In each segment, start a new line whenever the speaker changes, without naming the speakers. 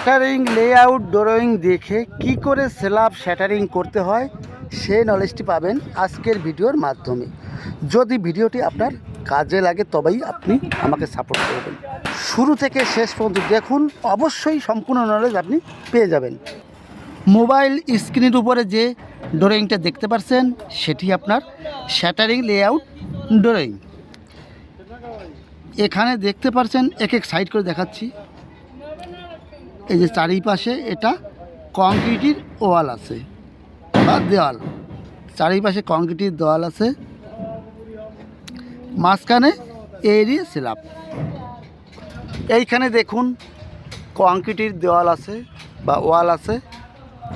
Shuttering layout drawing দেখে কি করে স্ল্যাব শ্যাটারিং করতে হয় সেই নলেজটি পাবেন আজকের ভিডিওর মাধ্যমে। যদি ভিডিওটি আপনার কাজে লাগে, তবেই আপনি আমাকে সাপোর্ট করবেন। শুরু থেকে শেষ পর্যন্ত দেখুন, অবশ্যই সম্পূর্ণ নলেজ আপনি পেয়ে যাবেন। মোবাইল স্ক্রিনের উপরে যে ড্রয়িংটা দেখতে পাচ্ছেন সেটি আপনার শ্যাটারিং লেআউট ড্রয়িং এখানে দেখতে পাচ্ছেন এক এক সাইড করে দেখাচ্ছি। এই যে চারিপাশে এটা কংক্রিটের ওয়াল আছে বা দেওয়াল। চারিপাশে কংক্রিটের দেওয়াল আছে। মাঝখানে এরিয়া স্ল্যাব। এইখানে দেখুন কংক্রিটের দেওয়াল আছে বা ওয়াল আছে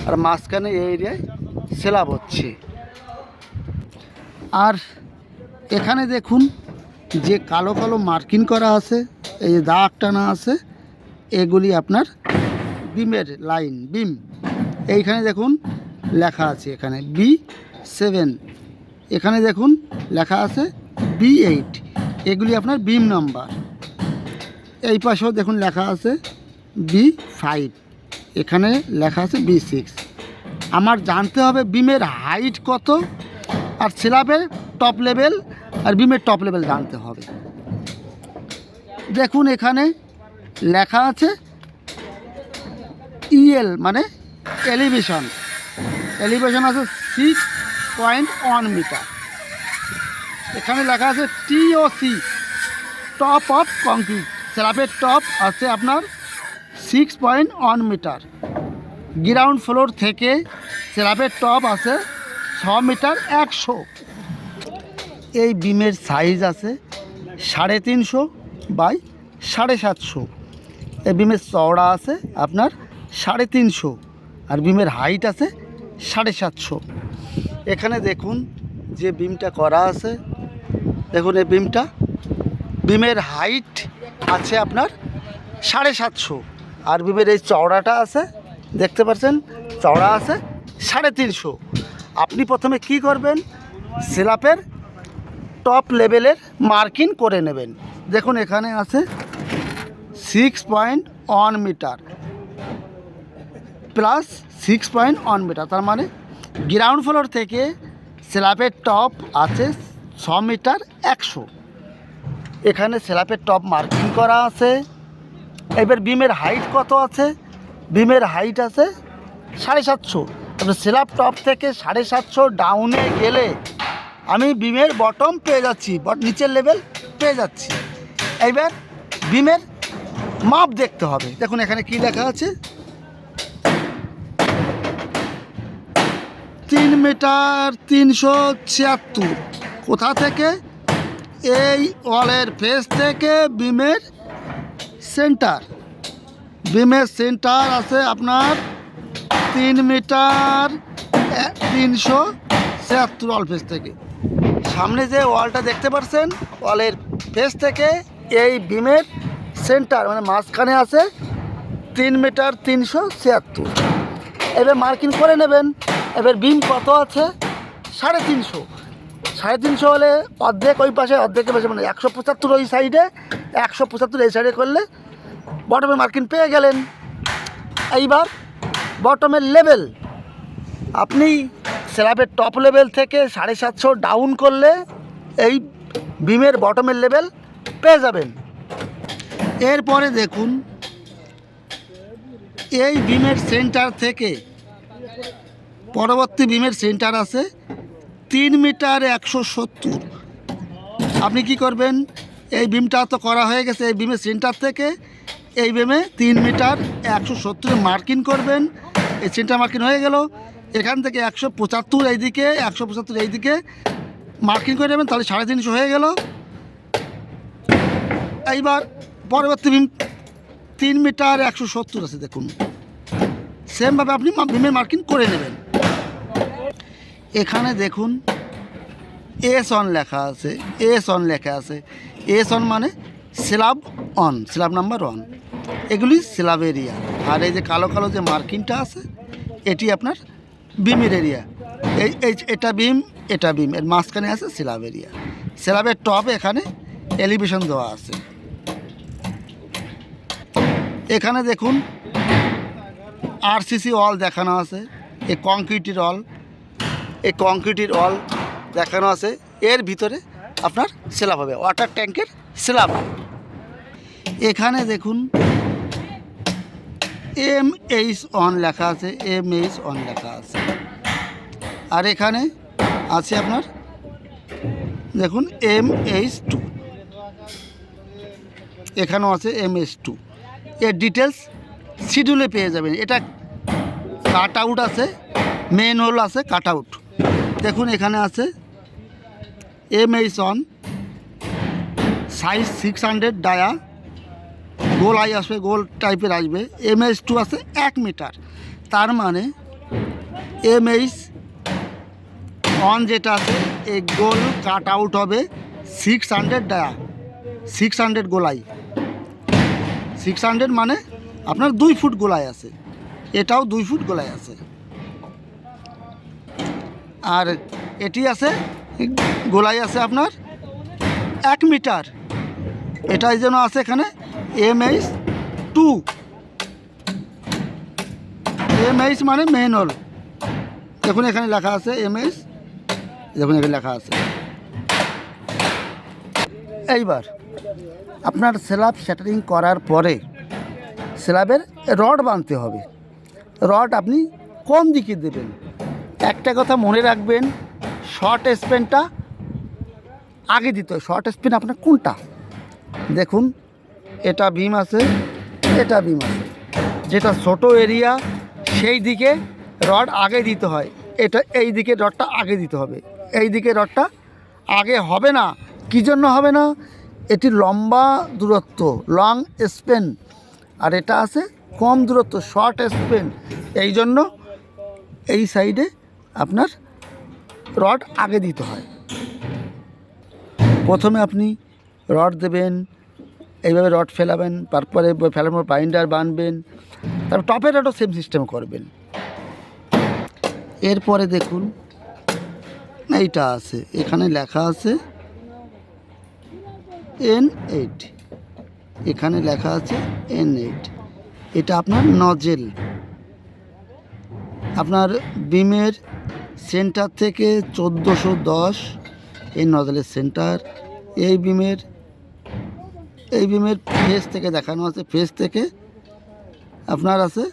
আর মাঝখানে এই এরিয়ায় স্ল্যাব হচ্ছে। আর এখানে দেখুন যে কালো কালো মার্কিং করা আছে, এই যে দাগ টানা আছে, এগুলি আপনার বিমের লাইন, বিম। এইখানে দেখুন লেখা আছে এখানে, বি সেভেন। এখানে দেখুন লেখা আছে বি এইট। এগুলি আপনার বিম নাম্বার। এই পাশেও দেখুন লেখা আছে বি ফাইভ। এখানে লেখা আছে বি সিক্স। আমার জানতে হবে বিমের হাইট কত আর স্ল্যাবের টপ লেভেল আর বিমের টপ লেভেল জানতে হবে। দেখুন এখানে লেখা আছে ইএল মানে এলিভেশন এলিভেশন আছে সিক্স পয়েন্ট ওয়ান মিটার এখানে লেখা আছে টিওসি টপ অফ কংক্রিট স্ল্যাবের টপ আছে আপনার six point one metre ground floor থেকে স্ল্যাবের টপ আছে ছ মিটার একশো। এই বিমের সাইজ আছে সাড়ে তিনশো বাই সাড়ে সাতশো। এই বিমের চওড়া আছে আপনার সাড়ে তিনশো আর বিমের হাইট আছে সাড়ে সাতশো। এখানে দেখুন যে বিমটা করা আছে। দেখুন এই বিমটা। বিমের হাইট আছে আপনার সাড়ে সাতশো আর বিমের এই চওড়াটা আছে, দেখতে পাচ্ছেন? চওড়া আছে সাড়ে তিনশো। আপনি প্রথমে কি করবেন? স্ল্যাপের টপ লেভেলের মার্কিং করে নেবেন। দেখুন এখানে আছে six point one metre plus six point one metre, তার মানে গ্রাউন্ড ফ্লোর থেকে স্ল্যাবের টপ আছে ছ মিটার একশো। এখানে স্ল্যাবের টপ মার্কিং করা আছে। এবার বিমের হাইট কত আছে? বিমের হাইট আছে সাড়ে সাতশো। তারপরে স্ল্যাব টপ থেকে সাড়ে সাতশো ডাউনে গেলে আমি বিমের বটম পেয়ে যাচ্ছি বট নিচের লেভেল পেয়ে যাচ্ছি। এইবার বিমের মাপ দেখতে হবে। দেখুন এখানে কি লেখা আছে? মিটার তিনশো ছিয়াত্তর। কোথা থেকে? এই ওয়ালের ফেস থেকে বিমের সেন্টার বিমের সেন্টার আছে আপনার তিন মিটার তিনশো ছিয়াত্তর ওয়াল ফেস থেকে। সামনে যে ওয়ালটা দেখতে পাচ্ছেন ওয়ালের ফেস থেকে এই বিমের সেন্টার মানে মাঝখানে আছে তিন মিটার তিনশো ছিয়াত্তর। এবার মার্কিং করে নেবেন। এবার বিম কত আছে? সাড়ে তিনশো। সাড়ে তিনশো হলে অর্ধেক ওই পাশে, অর্ধেকের পাশে মানে একশো পঁচাত্তর ওই সাইডে একশো পঁচাত্তর এই সাইডে করলে বটমের মার্কিন পেয়ে গেলেন। এইবার বটমের লেভেল আপনি স্ল্যাবের টপ লেভেল থেকে সাড়ে সাতশো ডাউন করলে এই বিমের বটমের লেভেল পেয়ে যাবেন। এরপরে দেখুন, এই বিমের সেন্টার থেকে পরবর্তী বিমের সেন্টার আছে তিন মিটার একশো সত্তর। আপনি কি করবেন? এই বিমটা তো করা হয়ে গেছে এই বিমের সেন্টার থেকে। এই বিমে তিন মিটার একশো সত্তরে মার্কিং করবেন। এই সেন্টার মার্কিং হয়ে গেল। এখান থেকে একশো পঁচাত্তর এইদিকে, একশো পঁচাত্তর এইদিকে মার্কিং করে নেবেন, তাহলে সাড়ে তিনশো হয়ে গেল। এইবার পরবর্তী বিম তিন মিটার একশো সত্তর আছে, দেখুন। সেমভাবে আপনি বিমের মার্কিং করে নেবেন। এখানে দেখুন এস অন লেখা আছে এস অন লেখা আছে। এস অন মানে slab one slab number one এগুলি স্ল্যাব এরিয়া আর এই যে কালো কালো যে মার্কিংটা আছে, এটি আপনার বিমের এরিয়া। এই এটা বিম এটা বিম, এর মাঝখানে আছে স্ল্যাব এরিয়া স্ল্যাবের টপ এখানে এলিভেশন দেওয়া আছে। এখানে দেখুন, আরসিসি ওয়াল দেখানো আছে, এই কংক্রিটের ওয়াল। এই কংক্রিটের ওয়াল দেখানো আছে। এর ভিতরে আপনার স্ল্যাব হবে, ওয়াটার ট্যাঙ্কের স্ল্যাব এখানে দেখুন এম এইচ অন লেখা আছে এম এইচ অন লেখা আছে। আর এখানে আছে আপনার, দেখুন এম এইচ টু। এখানেও আছে এম এইচ টু। এর ডিটেলস শিডিউলে পেয়ে যাবেন। এটা কাট আউট আছে মেন হোল আছে, কাট আউট। দেখুন, এখানে আছে M H one size six hundred dia গোল আই আসবে, গোল টাইপের আসবে। এম এইচ টু আছে, এক মিটার তার মানে এম এইচ অন যেটা আছে এই গোল কাট আউট হবে six hundred dia six hundred গোলাই সিক্স হান্ড্রেড মানে আপনার দুই ফুট গোলায় আছে। এটাও দুই ফুট গোলায় আছে। আর এটি আছে, গোলাই আছে আপনার, এক মিটার। এটাই যেন আছে এখানে, M H two. M H মানে হল দেখুন এখানে লেখা আছে এম এইচ, দেখুন এখানে লেখা আছে। এইবার, আপনার স্ল্যাব শ্যাটারিং করার পরে স্ল্যাবের রড বাঁধতে হবে। রড আপনি কোন দিকে দেবেন? একটা কথা মনে রাখবেন শর্ট স্পেনটা আগে দিতে হয়। শর্ট স্পেন আপনার কোনটা? দেখুন, এটা বিম আছে, এটা বিম আছে। যেটা ছোট এরিয়া সেই দিকে রড আগে দিতে হয়। এটা এই দিকে রডটা আগে দিতে হবে। এই দিকে রডটা আগে হবে না। কী জন্য হবে না? এটি লম্বা দূরত্ব লং স্পেন আর এটা আছে কম দূরত্ব শর্ট স্পেন এই জন্য এই সাইডে আপনার রড আগে দিতে হয়। প্রথমে আপনি রড দেবেন, এইভাবে রড ফেলাবেন, তারপরে ফেলানোর বাইন্ডার বানবেন, তারপর টপের রডও সেম সিস্টেম করবেন। এরপরে দেখুন, এইটা আছে, এখানে লেখা আছে এন এইট এখানে লেখা আছে এন এইট এটা আপনার নজেল আপনার বিমের সেন্টার থেকে চোদ্দোশো দশ, এই নজেলের সেন্টার এই বিমের এই বিমের ফেস থেকে দেখানো আছে ফেস থেকে আপনার আছে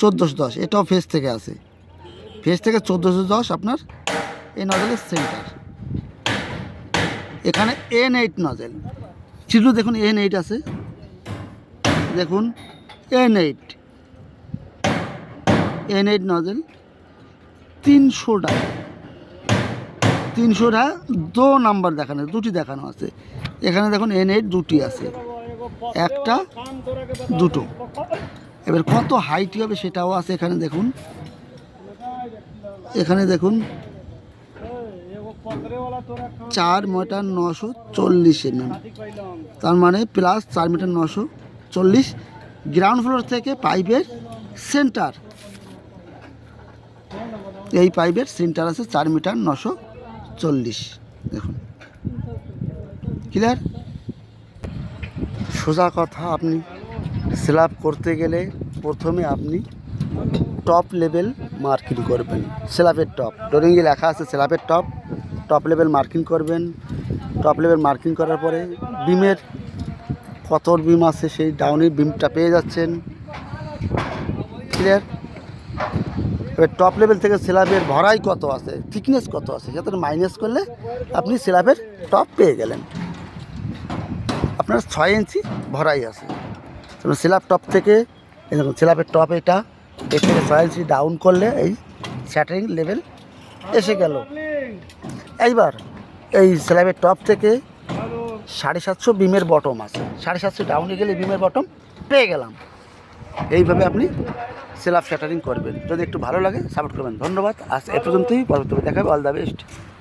চোদ্দোশো দশ, এটাও ফেস থেকে আছে। ফেস থেকে চোদ্দোশো দশ আপনার এই নজেলের সেন্টার এখানে এন এইট নজেল চিত্র দেখুন এন এইট আছে। দেখুন N eight N eight nozzle তিনশোটা তিনশোটা দো নাম্বার দেখানো দুটি দেখানো আছে। এখানে দেখুন এন এইট দুটি আছে। একটা, দুটো। এবার কত হাইট হবে সেটাও আছে এখানে দেখুন। এখানে দেখুন, চার মিটার নশো চল্লিশ এমএম। তার মানে প্লাস চার মিটার নশো চল্লিশ। গ্রাউন্ড ফ্লোর থেকে পাইপের সেন্টার এই পাইপের সেন্টার আছে চার মিটার নশো চল্লিশ। দেখুন। ক্লিয়ার সোজা কথা, আপনি স্ল্যাব করতে গেলে প্রথমে আপনি টপ লেভেল মার্কিং করবেন। স্ল্যাবের টপ ড্রয়িংয়ে লেখা আছে স্ল্যাবের টপ টপ লেভেল মার্কিং করবেন। টপ লেভেল মার্কিং করার পরে বিমের কত বিম আছে সেই ডাউনের বিমটা পেয়ে যাচ্ছেন। ক্লিয়ার এবার টপ লেভেল থেকে স্ল্যাবের ভরাই কত আছে? থিকনেস কত আছে? যাতে মাইনাস করলে আপনি স্ল্যাবের টপ পেয়ে গেলেন। আপনার ছয় ইঞ্চি ভরাই আছে। স্ল্যাব টপ থেকে, এই দেখুন স্ল্যাবের টপ এটা, এর থেকে ছয় ইঞ্চি ডাউন করলে এই স্যাটারিং লেভেল এসে গেল। এইবার এই স্ল্যাবের টপ থেকে সাড়ে সাতশো বিমের বটম আছে। সাড়ে সাতশো ডাউনে গেলে বিমের বটম পেয়ে গেলাম। এইভাবে আপনি সেলাফ শ্যাটারিং করবেন। যদি একটু ভালো লাগে সাপোর্ট করবেন। ধন্যবাদ। আজ এ পর্যন্তই। পরবর্তী দেখাবে। All the best